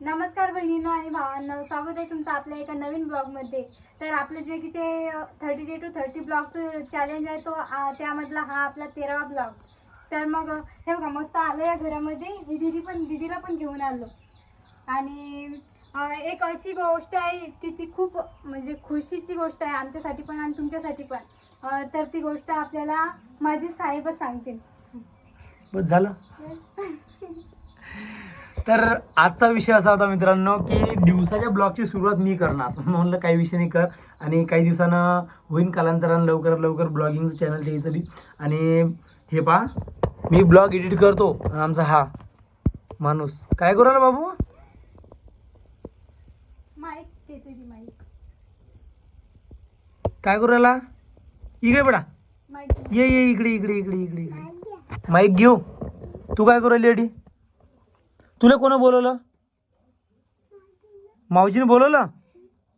नमस्कार बहिणींनो आणि भावांनो स्वागत आहे तुमचं आपल्या एका नवीन ब्लॉगमध्ये. तर आपलं जे की जे थर्टी डे टू थर्टी ब्लॉगचं चॅलेंज आहे तो त्यामधला हा आपला तेरावा ब्लॉग तर मग हे बघा मस्त आलं या घरामध्ये. मी दिदी पण दिदीला पण घेऊन आलो. आणि एक अशी गोष्ट आहे की ती खूप म्हणजे खुशीची गोष्ट आहे आमच्यासाठी पण आणि तुमच्यासाठी पण. तर ती गोष्ट आपल्याला माझी साहेबच सांगतील. झालं? तर आजचा विषय असा होता मित्रांनो की दिवसाच्या ब्लॉगची सुरुवात मी करणार. म्हणलं काही विषय नाही कर आणि काही दिवसानं होईन कालांतरानं लवकर लवकर ब्लॉगिंगचं चॅनल द्यायचं बी. आणि हे पहा मी ब्लॉग एडिट करतो. आणि आमचा हा माणूस. काय करू राहिला बाबू? काय करू राहिला? इकडे माईक ये ये इकडे इकडे इकडे इकडे. इकडे माईक घेऊ. तू काय करू राहिली तुला कोण बोलवलं? मावशीने बोलवलं?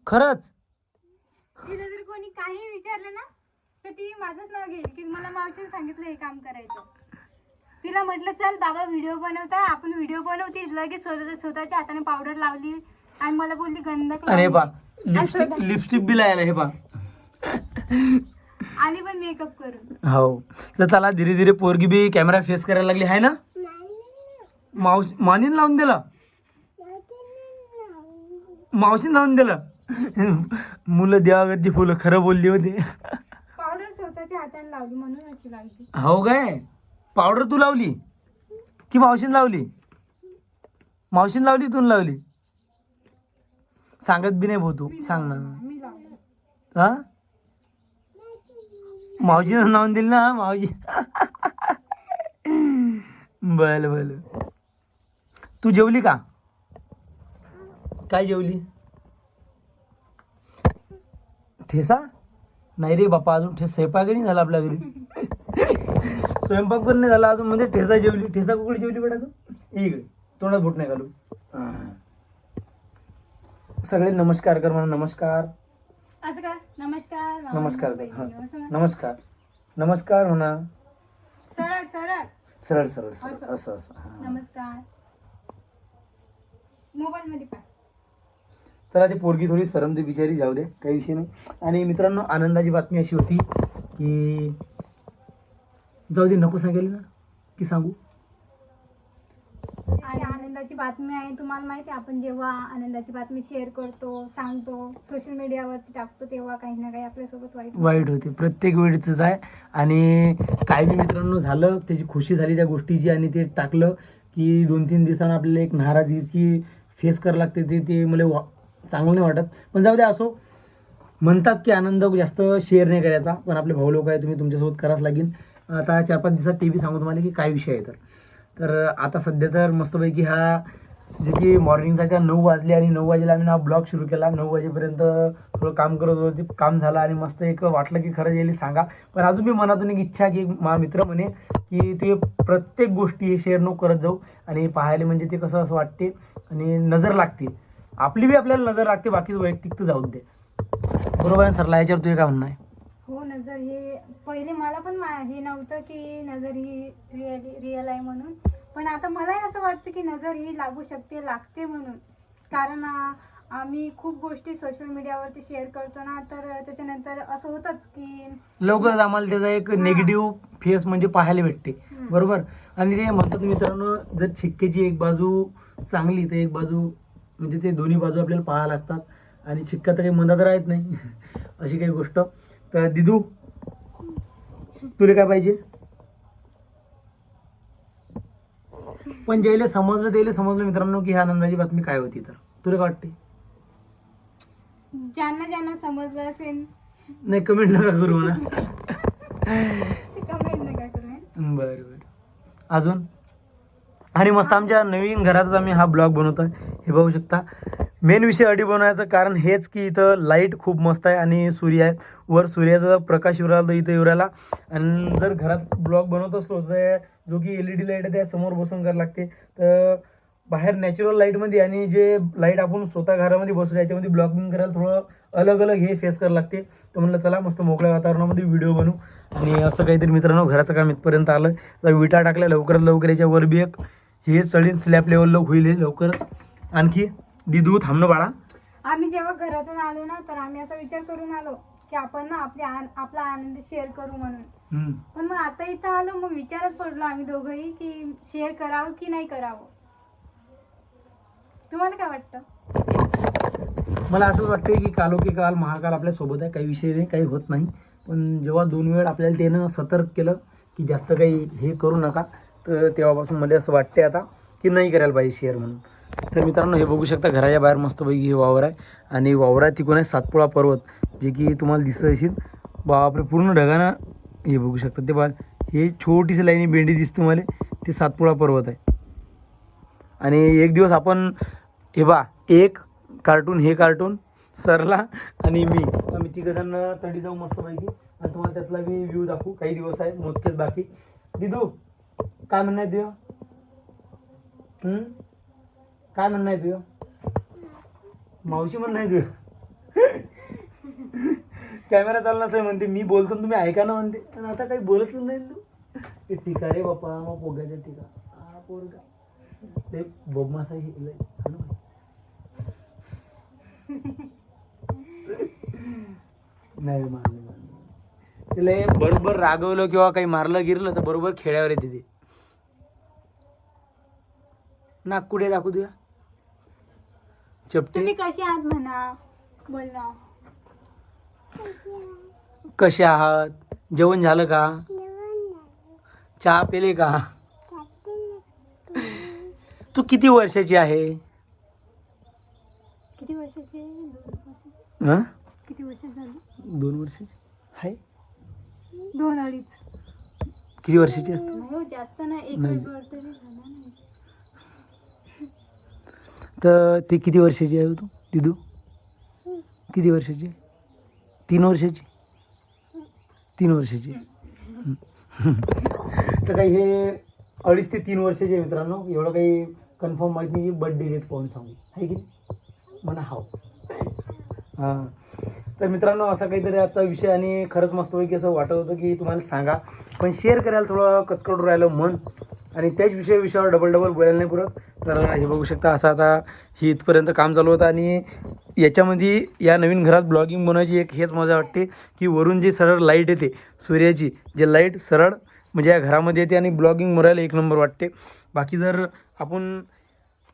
खरंच? तिला जर कोणी काही विचारलं ना तर ती माझंच नाव घेईल की मला मावशीने सांगितलं हे काम करायचं. तिला म्हटलं चल बाबा व्हिडिओ बनवताय आपण व्हिडिओ बनवते लगेच स्वतः स्वतःच्या हाताने पावडर लावली आणि मला बोलली गंधक अरे. आणि लिपस्टिक लिपस्टिक बी लायला हे पा आणि पण मेकअप करून. हो. तर चला धीरे धीरे पोरगी बी कॅमेरा फेस करायला लागली आहे ना? मावशी मानीन लावून दिलं? मावशीने लावून दिलं? मुलं देवाकडची फुलं खरं बोलली होती. पावडर स्वतःच्या हाताने लावली म्हणून अशी लागली हो काय? पावडर तू लावली? की मावशीने लावली? मावशीने लावली तू लावली? सांगत बी नाही भाऊ तू सांग ना. हा? मावशीनं लावून दिली ना मावशी. बरं बरं. तू जेवली का? काय जेवली? ठेसा? नाही रे बापा अजून ठेस स्वयंपाकही नाही झाला आपल्या घरी. स्वयंपाक पण नाही झाला अजून म्हणजे ठेसा जेवली ठेसा कुकडे जेवली बेटा तू? इकडे तोंडात बोट नाही घालू. सगळे नमस्कार कर म्हणा नमस्कार. असं का? नमस्कार मामा, नमस्कार बहिणी, हा. असं म्हण. नमस्कार. नमस्कार म्हणा. सरळ सरळ. सरळ सरळ सरळ. असं. असं असं. हा. नमस्कार. मोबाईल मध्ये पाठ चला ती पोरगी थोडी सरमते बिचारी जाऊ दे काही विषय नाही. आणि मित्रांनो आनंदाची बातमी अशी होती की जाऊ दे नको सांगेल ना की सांगू. आणि आनंदाची बातमी आहे तुम्हाला माहिती आहे आपण जेव्हा आनंदाची बातमी शेअर करतो सांगतो सोशल मीडियावरती टाकतो तेव्हा काही ना काही आपल्यासोबत वाईट. वाईट होते. प्रत्येक वेळेचंच आहे. आणि काय बी मित्रांनो झालं त्याची खुशी झाली त्या गोष्टीची आणि ते टाकलं की दोन तीन दिवसानं आपल्याला एक नाराजीची फेस करावं लागते ते ते मला वा चांगलं नाही वाटत. पण जाऊ द्या असो. म्हणतात की आनंद जास्त शेअर नाही करायचा पण आपले भाऊ लोक आहे तुम्ही तुमच्यासोबत करावंच लागेल. आता चार पाच दिवसात ते बी सांगू तुम्हाला की काय विषय आहे तर. तर आता सध्या तर मस्तपैकी हा जे की मॉर्निंगचा त्या नऊ वाजले आणि नऊ वाजेला आम्ही हा ब्लॉग सुरू केला. नऊ वाजेपर्यंत थोडं काम करत होतो. ते काम झालं आणि मस्त एक वाटलं की खरं यायला सांगा. पण अजून मी मनातून एक इच्छा की मा मित्र म्हणे की तू हे प्रत्येक गोष्टी हे शेअर नको करत जाऊ. आणि पाहायला म्हणजे ते कसं असं वाटते आणि नजर लागते. आपली बी आपल्याला नजर लागते बाकी वैयक्तिक तर जाऊ दे. बरोबर आहे सरला? याच्यावर तुझे काय म्हणणं आहे? हो नजर हे पहिले मला पण हे नव्हतं की नजर ही रिअल रिअल आहे म्हणून. पण आता मलाही असं वाटतं की नजर ही लागू शकते लागते म्हणून. कारण आम्ही खूप गोष्टी सोशल मीडियावरती शेअर करतो ना तर त्याच्यानंतर असं होतंच की लवकरच आम्हाला त्याचा एक निगेटिव्ह फेस म्हणजे पाहायला भेटते. बरोबर? आणि ते म्हणतात मित्रांनो जर छिक्क्याची एक बाजू चांगली तर एक बाजू म्हणजे ते दोन्ही बाजू आपल्याला पाहायला लागतात. आणि छिक्का तर काही मनात राहत नाही. अशी काही गोष्ट. तर दिदू तुला काय पाहिजे? पण ज्याला समजलं त्याला समजलं मित्रांनो की ह्या आनंदाची बातमी काय होती तर. तुला काय वाटते ज्यांना ज्यांना समजलं असेल. नाही कमेंट नका करू म्हणा. ते कमेंट नका करू हे. बरं बरं. अजून? आणि मस्त आमच्या नवीन घरातच आम्ही हा ब्लॉग बनवतो आहे हे बघू शकता. मेन विषय अडी बनवायचं कारण हेच की इथं लाइट खूप मस्त आहे आणि सूर्य आहे. वर सूर्याचा प्रकाश येऊ राहिला तो इथं येऊ राहिला. आणि जर घरात ब्लॉग बनवत असलो तर जो की एल ई डी लाइट आहे त्या समोर बसून करावं लागते. तर बाहेर नॅचरल लाईटमध्ये आणि जे लाइट आपण स्वतः घरामध्ये बसलो याच्यामध्ये ब्लॉगिंग करायला थोडं अलग अलग हे फेस करावं लागते. तर म्हणलं चला मस्त मोकळ्या वातावरणामध्ये व्हिडिओ बनवू. आणि असं काहीतरी मित्रांनो घराचं काम इथपर्यंत आलं. तर विटा टाकल्या लवकरात लवकर याच्यावर बी एक हे चढीन स्लॅब लेवलला होईल हे लवकरच. आणखी दिदू थांबणं बाळा. आम्ही जेव्हा घरातून आलो ना तर आम्ही असा विचार करून आलो की आपण ना आपली आन- आपला आनंद शेअर करू म्हणून. हम्म. पण मग आता इथं आलो मग विचारात पडलो आम्ही दोघंही की शेअर करावं की नाही करावं. तुम्हाला काय वाटतं? मला असंच वाटते की कालो की काल महाकाल आपल्यासोबत आहे काही विषय नाही काही होत नाही. पण जेव्हा दोन वेळ आपल्याला त्यानं सतर्क केलं की जास्त काही हे करू नका तर तेव्हापासून मला असं वाटते आता. की नाही करायला पाहिजे शेअर म्हणून. तर मित्रांनो हे बघू शकता घराच्या बाहेर मस्तपैकी हे वावर आहे. आणि वावरा तिकून आहे सातपुडा पर्वत जे की तुम्हाला दिसत असेल. बापरे पूर्ण ढगानं हे बघू शकता. ते बा हे छोटीशी लाईनी बेंडी दिसते तुम्हाला. ते सातपुडा पर्वत आहे. आणि एक दिवस आपण हे बा एक कार्टून हे कार्टून सरला आणि मी. आम्ही तिघजण तडी जाऊ मस्तपैकी. आणि तुम्हाला त्यातला मी व्ह्यू दाखवू. काही दिवस आहे मोजकेच बाकी. दिदू काय म्हणणं आहे हम्म? काय म्हणणं आहे तुझं? मावशी म्हणणं आहे तुझं? कॅमेरा चालू नसेल म्हणते मी बोलतो आणि तुम्ही ऐका ना म्हणते. आणि आता काही बोलतच नाही ना तू. हे टीका रे बापा मग पोगायचा टीका. हा पोरगा. ते बोगमासा हे लय हा नाही मारलं मारलं. तिला हे बरोबर रागवलं किंवा काही मारलं गिरलं तर बरोबर खेळ्यावर येते ते. नाक कुठे दाखवू तुझ्या चपटे. तुम्ही कशी आहात म्हणा? बोल ना. कसे आहात? जेवण झालं का? चहा पेले का? तू किती वर्षाची आहे? किती वर्षाची आहे? दोन वर्ष हं? किती वर्ष झाली? दोन वर्ष आहे दोन अडीच. किती वर्षाची असते? हो, जास्त नाही. एक नाही. वर्ष तरी झाला. नाही तर ती किती वर्षाची आहे हो तू? दिदू? किती वर्षाची तीन वर्षाची? तीन वर्षाची तर काही हे अडीच ते तीन वर्षाचे मित्रांनो. एवढं काही कन्फर्म माहीत नाही बर्थडे डेट पाहून सांगू. आहे की म्हणा हाव. हां. तर मित्रांनो असा काहीतरी आजचा विषय आणि खरंच मस्तपैकी असं वाटत होतं की तुम्हाला सांगा. पण शेअर करायला थोडं कचकट राहिलं मन. आणि त्याच विषय विषयावर डबल डबल बोलायला नाही पुरत. तर हे बघू शकता असं आता ही इथपर्यंत काम चालू होतं आणि याच्यामध्ये या नवीन घरात ब्लॉगिंग बनवायची एक हेच मजा वाटते की वरून जी सरळ लाइट येते सूर्याची जे लाइट सरळ म्हणजे या घरामध्ये येते आणि ब्लॉगिंग बनवायला एक नंबर वाटते. बाकी जर आपण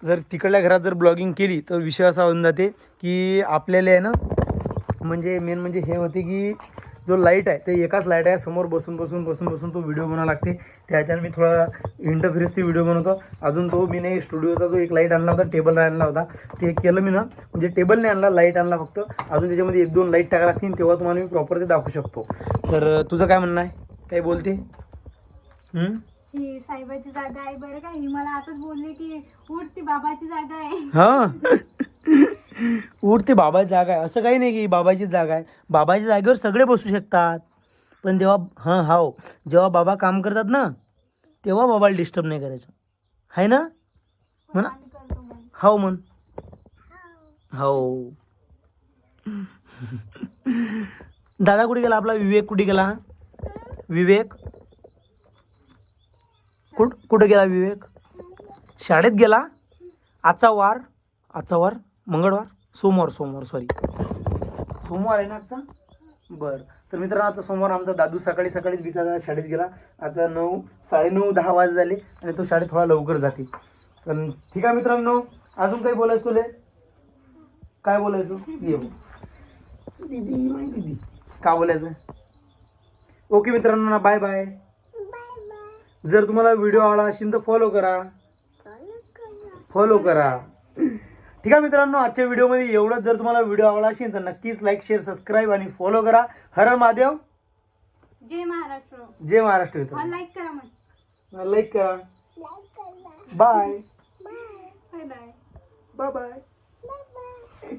जर तिकडल्या घरात जर ब्लॉगिंग केली तर विषय असा होऊन जाते की आपल्याला आहे ना म्हणजे मेन म्हणजे हे होते की जो लाइट आहे ते एकाच लाइट आहे. समोर बसून बसून बसून बसून तो व्हिडिओ बनावा लागते. त्याच्यानं मी थोडा इंटरफेरेन्सची व्हिडिओ बनवतो. अजून तो मी नाही स्टुडिओचा जो एक लाइट आणला होता टेबल आणला होता ते केलं मी ना. म्हणजे टेबल नाही आणला लाइट आणला फक्त. अजून त्याच्यामध्ये एक दोन लाइट टाका लागतील तेव्हा तुम्हाला मी प्रॉपर ते दाखवू शकतो. तर तुझं काय म्हणणं आहे? काय बोलते? हं? साईबाची जागा आहे बरं का. ही मला आताच बोलले की उठ ती बाबाची जागा आहे. हा? उठते बाबाची जागा आहे. असं काही नाही की बाबाची जागा आहे. बाबाच्या जागेवर सगळे बसू शकतात. पण जेव्हा हां हाव जेव्हा बाबा काम करतात ना तेव्हा बाबाला डिस्टर्ब नाही करायचं. आहे ना? म्हणा. आम्ही मग हाव म्हण. हो दादा कुठे गेला आपला? विवेक कुठे गेला? विवेक? कुठ कुठे गेला विवेक? शाळेत गेला? आजचा वार? आजचा वार? मंगळवार? सोमवार सोमवार सॉरी सोमवार आहे ना आजचा? बरं. तर मित्रांनो आता सोमवार आमचा दादू सकाळी सकाळीच बिचारा शाळेत गेला. आता नऊ साडेनऊ दहा वाज झाले आणि तो शाळेत थोडा लवकर जाते. तर ठीक आहे मित्रांनो अजून काही बोलायचं तुले? काय बोलायचं? ये. दीदी दीदी. का बोलायचं? ओके मित्रांनो ना बाय बाय जर तुम्हाला व्हिडिओ आवडला असेल तर फॉलो करा. फॉलो करा. ठीक आहे मित्रांनो आजच्या व्हिडिओमध्ये एवढंच. जर तुम्हाला व्हिडिओ आवडला असेल तर नक्कीच लाईक शेअर सबस्क्राईब आणि फॉलो करा. हर महादेव. जय महाराष्ट्र. जय महाराष्ट्र मित्रांनो. लाईक करा मग. लाईक करा. Bye bye bye bye bye